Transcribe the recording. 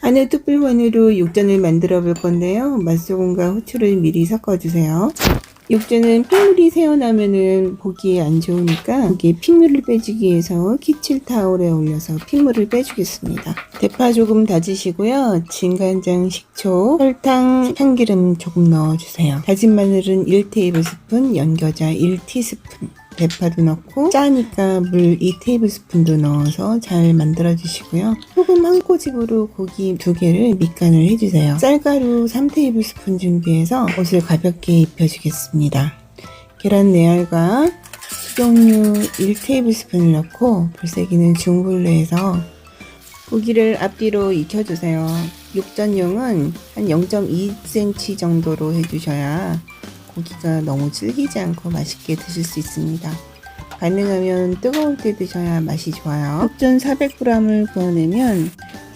안에 뚝불원으로 육전을 만들어 볼 건데요. 맛소금과 후추를 미리 섞어주세요. 육전은 핏물이 새어나면은 보기에 안 좋으니까 여기에 핏물을 빼주기 위해서 키칠 타올에 올려서 핏물을 빼주겠습니다. 대파 조금 다지시고요. 진간장, 식초, 설탕, 참기름 조금 넣어주세요. 다진 마늘은 1테이블스푼, 연겨자 1티스푼. 대파도 넣고 짜니까 물 2테이블스푼도 넣어서 잘 만들어 주시고요. 소금 한 꼬집으로 고기 두 개를 밑간을 해주세요. 쌀가루 3테이블스푼 준비해서 옷을 가볍게 입혀주겠습니다. 계란 네알과 식용유 1테이블스푼을 넣고 불세기는 중불로 해서 고기를 앞뒤로 익혀주세요. 육전용은 한 0.2cm 정도로 해주셔야 고기가 너무 질기지 않고 맛있게 드실 수 있습니다. 가능하면 뜨거울 때 드셔야 맛이 좋아요. 육전 400g을 구워내면